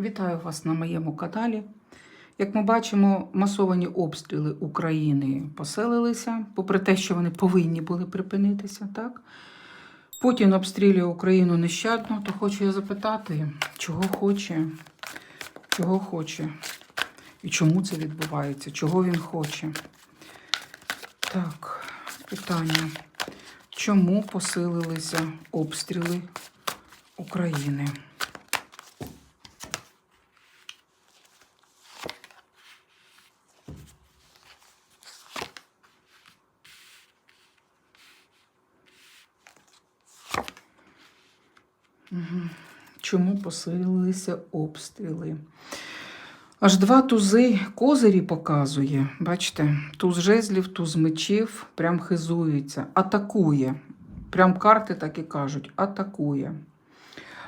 Вітаю вас на моєму каналі. Як ми бачимо, масовані обстріли України поселилися, попри те, що вони повинні були припинитися, так? Путін обстрілює Україну нещадно, то хочу я запитати, чого хоче, чого хоче і чому це відбувається, чого він хоче. Так, питання. Чому посилилися обстріли України? Чому посилилися обстріли? Аж два тузи козирі показує. Бачите, туз жезлів, туз мечів, прям хизується, атакує. Прям карти так і кажуть, атакує.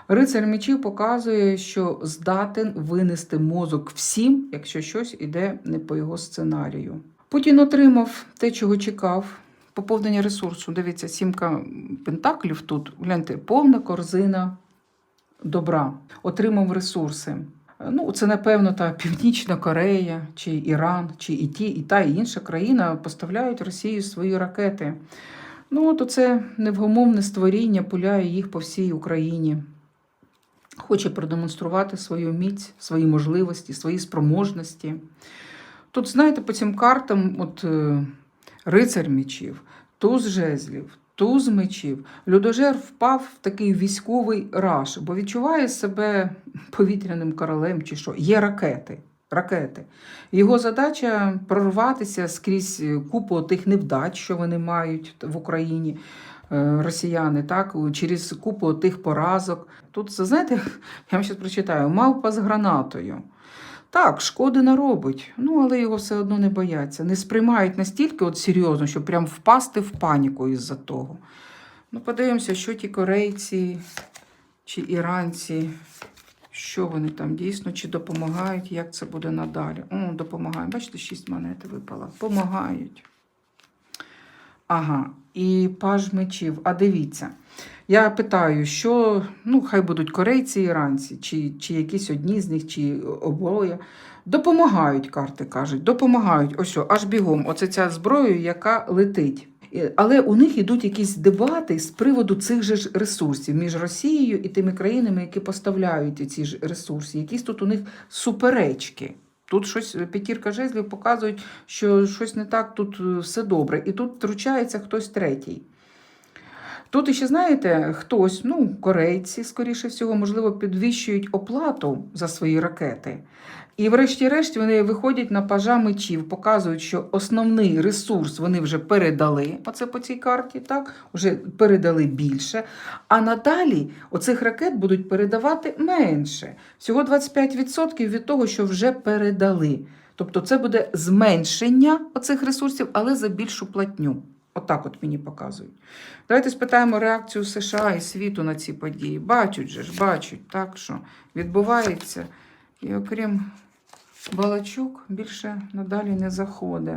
Рицар мечів показує, що здатен винести мозок всім, якщо щось іде не по його сценарію. Путін отримав те, чого чекав. Поповнення ресурсу. Дивіться, сімка пентаклів тут. Гляньте, повна корзина добра, отримав ресурси. Ну, це, напевно, та Північна Корея, чи Іран, чи і ті, і та, і інша країна поставляють Росії свої ракети. Ну, то це невгомовне створіння пуляє їх по всій Україні. Хоче продемонструвати свою міць, свої можливості, свої спроможності. Тут, знаєте, по цим картам, от е, рицар мечів, туз жезлів, туз мечів, людожер впав в такий військовий раш, бо відчуває себе повітряним королем чи що. Є ракети. Ракети. Його задача прорватися скрізь купу тих невдач, що вони мають в Україні, е, росіяни, так, через купу тих поразок. Тут, знаєте, я вам зараз прочитаю, мавпа з гранатою. Так, шкоди наробить, ну але його все одно не бояться. Не сприймають настільки от серйозно, щоб прям впасти в паніку із-за того. Ну, подивимося, що ті корейці чи іранці, що вони там дійсно, чи допомагають, як це буде надалі. О, допомагають. Бачите, шість монет випало. Помагають. Ага, і паж мечів. А дивіться. Я питаю, що ну, хай будуть корейці, іранці, чи, чи якісь одні з них, чи обоє. Допомагають, карти кажуть, допомагають. Ось, аж бігом. Оце ця зброя, яка летить. Але у них йдуть якісь дебати з приводу цих же ж ресурсів між Росією і тими країнами, які поставляють ці ж ресурси. Якісь тут у них суперечки. Тут щось п'ятірка жезлів показують, що щось не так, тут е, все добре. І тут втручається хтось третій. Тут іще, знаєте, хтось, ну, корейці, скоріше всього, можливо, підвищують оплату за свої ракети. І врешті-решт вони виходять на пажа мечів, показують, що основний ресурс вони вже передали, оце по цій карті, так, вже передали більше. А надалі оцих ракет будуть передавати менше. Всього 25% від того, що вже передали. Тобто це буде зменшення оцих ресурсів, але за більшу платню. Отак от мені показують. Давайте спитаємо реакцію США і світу на ці події. Бачать же ж, бачать, так що відбувається. І окрім балачок, більше надалі не заходить.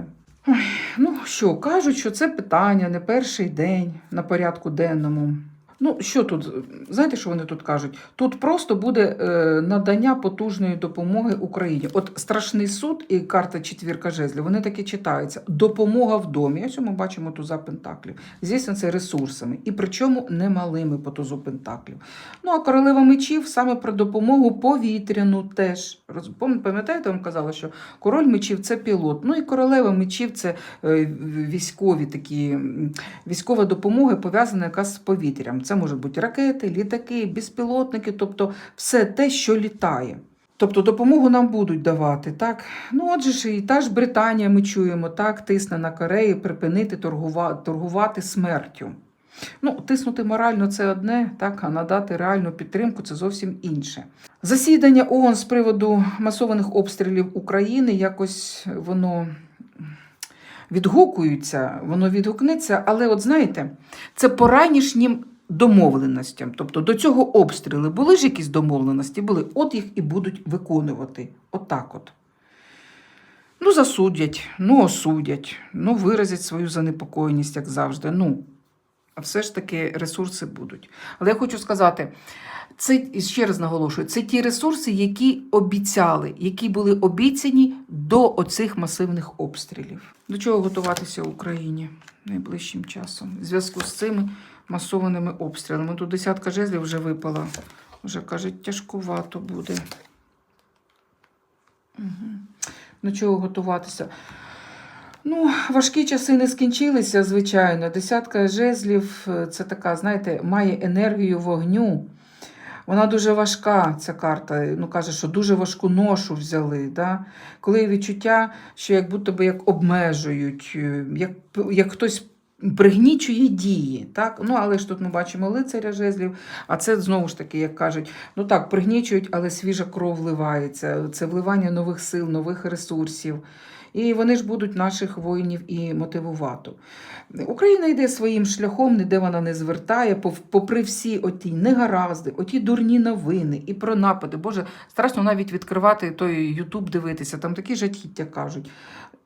Ой, ну що, кажуть, що це питання не перший день на порядку денному. Ну, що тут? Знаєте, що вони тут кажуть? Тут просто буде е, надання потужної допомоги Україні. От страшний суд і карта четвірка жезлів, вони такі читаються. Допомога в домі. Ось ми бачимо туза пентаклів. Звісно, це ресурсами. І причому немалими по тузу пентаклів. Ну, а королева мечів саме про допомогу повітряну теж. Пам'ятаєте, я вам казала, що король мечів це пілот. Ну і королева мечів це е, військові такі військова допомога пов'язана якраз з повітрям. Це можуть бути ракети, літаки, безпілотники, тобто все те, що літає. Тобто допомогу нам будуть давати, так? Ну, отже ж, і та ж Британія, ми чуємо, так, тисне на Корею припинити торгувати, торгувати смертю. Ну, тиснути морально це одне, так, а надати реальну підтримку це зовсім інше. Засідання ООН з приводу масованих обстрілів України якось воно відгукуються, воно відгукнеться, але от знаєте, це по ранішнім домовленостям. Тобто до цього обстріли були ж якісь домовленості, були, от їх і будуть виконувати. Отак от. Ну, засудять, ну осудять, ну виразять свою занепокоєність, як завжди. Ну, все ж таки ресурси будуть. Але я хочу сказати, це ще раз наголошую, це ті ресурси, які обіцяли, які були обіцяні до оцих масивних обстрілів. До чого готуватися в Україні найближчим часом? В зв'язку з цими масованими обстрілами. Тут десятка жезлів вже випала. Вже кажуть, тяжкувато буде. Угу. До чого готуватися? Ну, важкі часи не скінчилися, звичайно. Десятка жезлів е, це така, знаєте, має енергію вогню. Вона дуже важка, ця карта. Ну, каже, що дуже важку ношу взяли. Да? Коли є відчуття, що як будто би як обмежують, е, як, як хтось пригнічує дії. Так? Ну, але ж тут ми бачимо лицаря жезлів, а це знову ж таки, як кажуть, ну так, пригнічують, але свіжа кров вливається. Це вливання нових сил, нових ресурсів. І вони ж будуть наших воїнів і мотивувати. Україна йде своїм шляхом, ніде вона не звертає, попри всі оті негаразди, оті дурні новини і про напади. Боже, страшно навіть відкривати той Ютуб дивитися, там такі жахіття кажуть.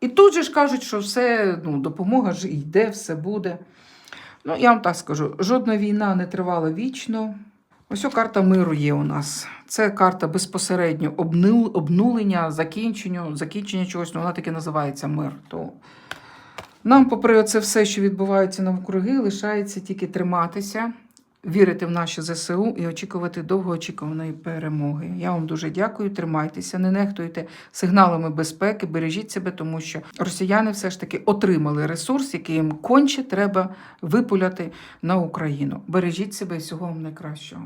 І тут же ж кажуть, що все, ну, допомога ж йде, все буде. Ну, я вам так скажу: жодна війна не тривала вічно. Ось карта миру є у нас. Це карта безпосередньо обнулення, закінчення, закінчення чогось, ну вона таки називається мир. То нам, попри це все, що відбувається навкруги, лишається тільки триматися, вірити в наші ЗСУ і очікувати довгоочікуваної перемоги. Я вам дуже дякую. Тримайтеся, не нехтуйте сигналами безпеки, бережіть себе, тому що росіяни все ж таки отримали ресурс, який їм конче треба випуляти на Україну. Бережіть себе і всього вам найкращого.